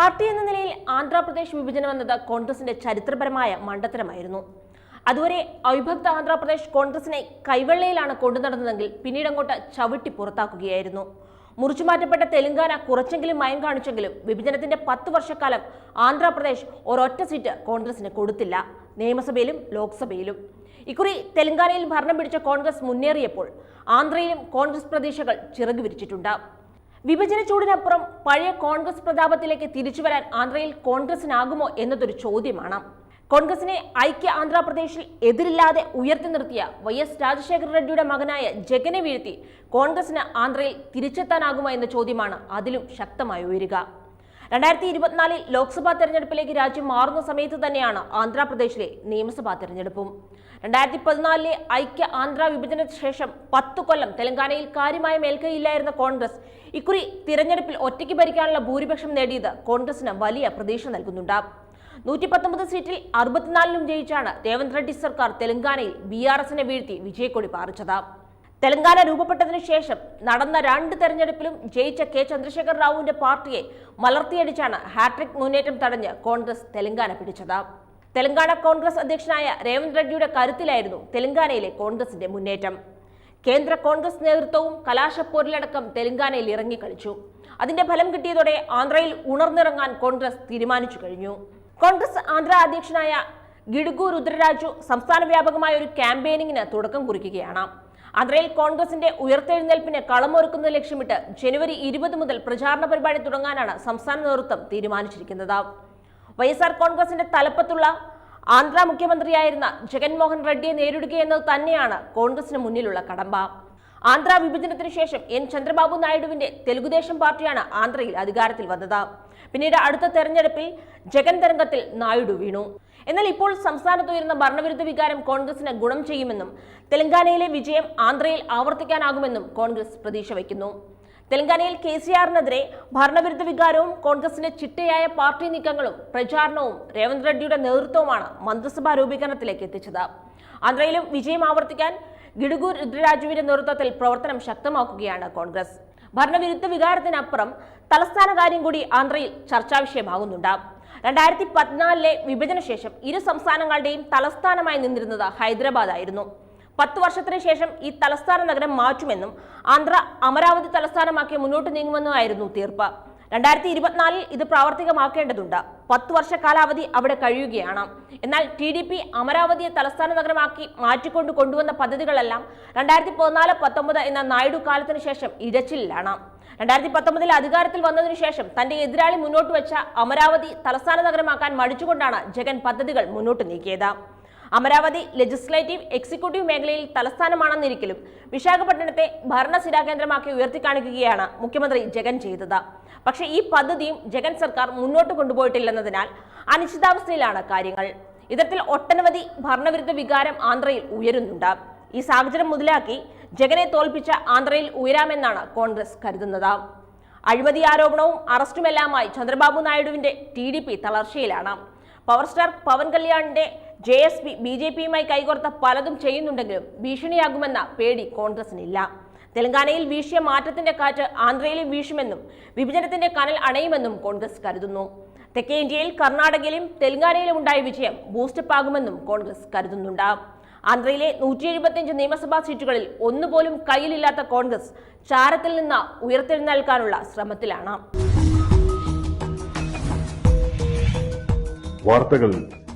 Party എന്ന നിലയിൽ ആന്ധ്രാപ്രദേശ് വിഭജനം എന്നത് കോൺഗ്രസിന്റെ ചരിത്രപരമായ മണ്ടത്തരമായിരുന്നു. അതുവരെ അവിഭക്ത ആന്ധ്രാപ്രദേശ് കോൺഗ്രസിനെ കൈവെള്ളയിലാണ് കൊണ്ടുനടന്നതെങ്കിൽ പിന്നീട് അങ്ങോട്ട് ചവിട്ടി പുറത്താക്കുകയായിരുന്നു. മുറിച്ചു മാറ്റപ്പെട്ട തെലങ്കാന കുറച്ചെങ്കിലും മയം കാണിച്ചെങ്കിലും വിഭജനത്തിന്റെ പത്ത് വർഷക്കാലം ആന്ധ്രാപ്രദേശ് ഒരൊറ്റ സീറ്റ് കോൺഗ്രസിന് കൊടുത്തില്ല. നിയമസഭയിലും ലോക്സഭയിലും. ഇക്കുറി തെലങ്കാനയിൽ ഭരണം പിടിച്ച കോൺഗ്രസ് മുന്നേറിയപ്പോൾ ആന്ധ്രയിലും കോൺഗ്രസ് പ്രതീക്ഷകൾ ചിറകു വിരിച്ചിട്ടുണ്ട്. വിഭജന ചൂടിനപ്പുറം പഴയ കോൺഗ്രസ് പ്രതാപത്തിലേക്ക് തിരിച്ചു വരാൻ ആന്ധ്രയിൽ കോൺഗ്രസിനാകുമോ എന്നതൊരു ചോദ്യമാണ്. കോൺഗ്രസിനെ ഐക്യ ആന്ധ്രാപ്രദേശിൽ എതിരില്ലാതെ ഉയർത്തി നിർത്തിയ വൈ എസ് രാജശേഖര റെഡ്ഡിയുടെ മകനായ ജഗനെ വീഴ്ത്തി കോൺഗ്രസിന് ആന്ധ്രയിൽ തിരിച്ചെത്താനാകുമോ എന്ന ചോദ്യമാണ് അതിലും ശക്തമായി ഉയരുക. രണ്ടായിരത്തി ഇരുപത്തിനാലിൽ ലോക്സഭാ തെരഞ്ഞെടുപ്പിലേക്ക് രാജ്യം മാറുന്ന സമയത്ത് തന്നെയാണ് ആന്ധ്രാപ്രദേശിലെ നിയമസഭാ തെരഞ്ഞെടുപ്പും. രണ്ടായിരത്തി പതിനാലിലെ ഐക്യ ആന്ധ്ര വിഭജനത്തിന് ശേഷം പത്തു കൊല്ലം തെലങ്കാനയിൽ കാര്യമായ മേൽക്കൈയില്ലായിരുന്ന കോൺഗ്രസ് ഇക്കുറി തിരഞ്ഞെടുപ്പിൽ ഒറ്റയ്ക്ക് ഭരിക്കാനുള്ള ഭൂരിപക്ഷം നേടിയത് കോൺഗ്രസിന് വലിയ പ്രതീക്ഷ നൽകുന്നുണ്ട്. നൂറ്റി പത്തൊമ്പത് സീറ്റിൽ അറുപത്തിനാലിലും ജയിച്ചാണ് രേവന്ത് റെഡ്ഡി സർക്കാർ തെലങ്കാനയിൽ ബി ആർ എസിനെ വീഴ്ത്തി വിജയക്കൊടി പാറിച്ചത്. തെലങ്കാന രൂപപ്പെട്ടതിനു ശേഷം നടന്ന രണ്ട് തെരഞ്ഞെടുപ്പിലും ജയിച്ച കെ ചന്ദ്രശേഖർ റാവുവിന്റെ പാർട്ടിയെ മലർത്തിയടിച്ചാണ് ഹാട്രിക് മുന്നേറ്റം തടഞ്ഞ് കോൺഗ്രസ് തെലങ്കാന പിടിച്ചത്. തെലങ്കാന കോൺഗ്രസ് അധ്യക്ഷനായ രേവന്ത് റെഡ്ഡിയുടെ കരുത്തിലായിരുന്നു തെലങ്കാനയിലെ കോൺഗ്രസിന്റെ മുന്നേറ്റം. കേന്ദ്ര കോൺഗ്രസ് നേതൃത്വവും കലാശപ്പോരിലടക്കം തെലങ്കാനയിൽ ഇറങ്ങിക്കളിച്ചു. അതിന്റെ ഫലം കിട്ടിയതോടെ ആന്ധ്രയിൽ ഉണർന്നിറങ്ങാൻ കോൺഗ്രസ് തീരുമാനിച്ചു കഴിഞ്ഞു. കോൺഗ്രസ് ആന്ധ്ര അധ്യക്ഷനായ ഗിഡുഗു രുദ്രരാജു സംസ്ഥാന വ്യാപകമായ ഒരു ക്യാമ്പയിനിങ്ങിന് തുടക്കം കുറിക്കുകയാണ്. ആന്ധ്രയിൽ കോൺഗ്രസിന്റെ ഉയർത്തെഴുന്നേൽപ്പിന് കളമൊരുക്കുന്നത് ലക്ഷ്യമിട്ട് ജനുവരി ഇരുപത് മുതൽ പ്രചാരണ പരിപാടി തുടങ്ങാനാണ് സംസ്ഥാന നേതൃത്വം തീരുമാനിച്ചിരിക്കുന്നത്. വൈഎസ്ആർ എസ് ആർ കോൺഗ്രസിന്റെ തലപ്പത്തുള്ള ആന്ധ്ര മുഖ്യമന്ത്രിയായിരുന്ന ജഗൻമോഹൻ റെഡ്ഡിയെ നേരിടുകയെന്നത് തന്നെയാണ് കോൺഗ്രസിന് മുന്നിലുള്ള കടമ്പ. ആന്ധ്ര വിഭജനത്തിന് ശേഷം എൻ. ചന്ദ്രബാബു നായിഡുവിന്റെ തെലുഗുദേശം പാർട്ടിയാണ് ആന്ധ്രയിൽ അധികാരത്തിൽ വന്നത്. പിന്നീട് അടുത്ത തെരഞ്ഞെടുപ്പിൽ ജഗൻ തരംഗത്തിൽ നായിഡു വീണു. എന്നാൽ ഇപ്പോൾ സംസ്ഥാനത്ത് ഉയരുന്ന ഭരണവിരുദ്ധ വികാരം കോൺഗ്രസിന് ഗുണം ചെയ്യുമെന്നും തെലങ്കാനയിലെ വിജയം ആന്ധ്രയിൽ ആവർത്തിക്കാനാകുമെന്നും കോൺഗ്രസ് പ്രതീക്ഷ വയ്ക്കുന്നു. തെലങ്കാനയിൽ കെ സി ആറിനെതിരെ ഭരണവിരുദ്ധ വികാരവും കോൺഗ്രസിന്റെ ചിട്ടയായ പാർട്ടി നീക്കങ്ങളും പ്രചാരണവും രേവന്ത് റെഡ്ഡിയുടെ നേതൃത്വവുമാണ് മന്ത്രിസഭാ രൂപീകരണത്തിലേക്ക് എത്തിച്ചത്. ആന്ധ്രയിലും വിജയം ആവർത്തിക്കാൻ ഗിഡുഗു രുദ്രരാജുവിന്റെ നേതൃത്വത്തിൽ പ്രവർത്തനം ശക്തമാക്കുകയാണ് കോൺഗ്രസ്. ഭരണവിരുദ്ധ വികാരത്തിനപ്പുറം തലസ്ഥാന കാര്യം കൂടി ആന്ധ്രയിൽ ചർച്ചാ വിഷയമാകുന്നുണ്ട്. രണ്ടായിരത്തി പതിനാലിലെ വിഭജന ശേഷം ഇരു സംസ്ഥാനങ്ങളുടെയും തലസ്ഥാനമായി നിന്നിരുന്നത് ഹൈദരാബാദ് ആയിരുന്നു. പത്ത് വർഷത്തിന് ശേഷം ഈ തലസ്ഥാന നഗരം മാറ്റുമെന്നും ആന്ധ്ര അമരാവതി തലസ്ഥാനമാക്കി മുന്നോട്ട് നീങ്ങുമെന്നുമായിരുന്നു തീർപ്പ്. രണ്ടായിരത്തി ഇരുപത്തിനാലിൽ ഇത് പ്രാവർത്തികമാക്കേണ്ടതുണ്ട്. പത്ത് വർഷ കാലാവധി അവിടെ കഴിയുകയാണ്. എന്നാൽ ടി ഡി പി അമരാവതിയെ തലസ്ഥാന നഗരമാക്കി മാറ്റിക്കൊണ്ട് കൊണ്ടുവന്ന പദ്ധതികളെല്ലാം രണ്ടായിരത്തി പതിനാല് പത്തൊമ്പത് എന്ന നായിഡു കാലത്തിന് ശേഷം ഇരച്ചിലാണ്. രണ്ടായിരത്തി പത്തൊമ്പതിൽ അധികാരത്തിൽ വന്നതിനു ശേഷം തന്റെ എതിരാളി മുന്നോട്ട് വെച്ച അമരാവതി തലസ്ഥാന നഗരമാക്കാൻ മടിച്ചുകൊണ്ടാണ് ജഗൻ പദ്ധതികൾ മുന്നോട്ട് നീക്കിയത്. അമരാവതി ലെജിസ്ലേറ്റീവ് എക്സിക്യൂട്ടീവ് മേഖലയിൽ തലസ്ഥാനമാണെന്നിരിക്കലും വിശാഖപട്ടണത്തെ ഭരണസിരാ കേന്ദ്രമാക്കി ഉയർത്തിക്കാണിക്കുകയാണ് മുഖ്യമന്ത്രി ജഗൻ ചെയ്തത്. പക്ഷേ ഈ പദ്ധതിയും ജഗൻ സർക്കാർ മുന്നോട്ട് കൊണ്ടുപോയിട്ടില്ലെന്നതിനാൽ അനിശ്ചിതാവസ്ഥയിലാണ് കാര്യങ്ങൾ. ഇത്തരത്തിൽ ഒട്ടനവധി ഭരണവിരുദ്ധ വികാരം ആന്ധ്രയിൽ ഉയരുന്നുണ്ട്. ഈ സാഹചര്യം മുതലാക്കി ജഗനെ തോൽപ്പിച്ച ആന്ധ്രയിൽ ഉയരാമെന്നാണ് കോൺഗ്രസ് കരുതുന്നത്. അഴിമതി ആരോപണവും അറസ്റ്റുമെല്ലാമായി ചന്ദ്രബാബു നായിഡുവിന്റെ ടി ഡി പി തളർച്ചയിലാണ്. Power star Pawan കല്യാണിന്റെ J S P B J പിയുമായി കൈകോർത്ത പലതും ചെയ്യുന്നുണ്ടെങ്കിലും ഭീഷണിയാകുമെന്ന പേടി കോൺഗ്രസിനില്ല. തെലങ്കാനയിൽ വീശിയ മാറ്റത്തിന്റെ കാറ്റ് ആന്ധ്രയിലും വീശുമെന്നും വിഭജനത്തിന്റെ കനൽ അണയുമെന്നും കോൺഗ്രസ് കരുതുന്നു. തെക്കേ ഇന്ത്യയിൽ കർണാടകയിലും തെലങ്കാനയിലും ഉണ്ടായ വിജയം ബൂസ്റ്റപ്പ് ആകുമെന്നും കോൺഗ്രസ് കരുതുന്നുണ്ട്. ആന്ധ്രയിലെ നൂറ്റി എഴുപത്തിയഞ്ച് നിയമസഭാ സീറ്റുകളിൽ ഒന്നുപോലും കയ്യിലില്ലാത്ത കോൺഗ്രസ് ചാരത്തിൽ നിന്ന് ഉയർത്തെഴുന്നേൽക്കാനുള്ള ശ്രമത്തിലാണ്. വാർത്തകൾ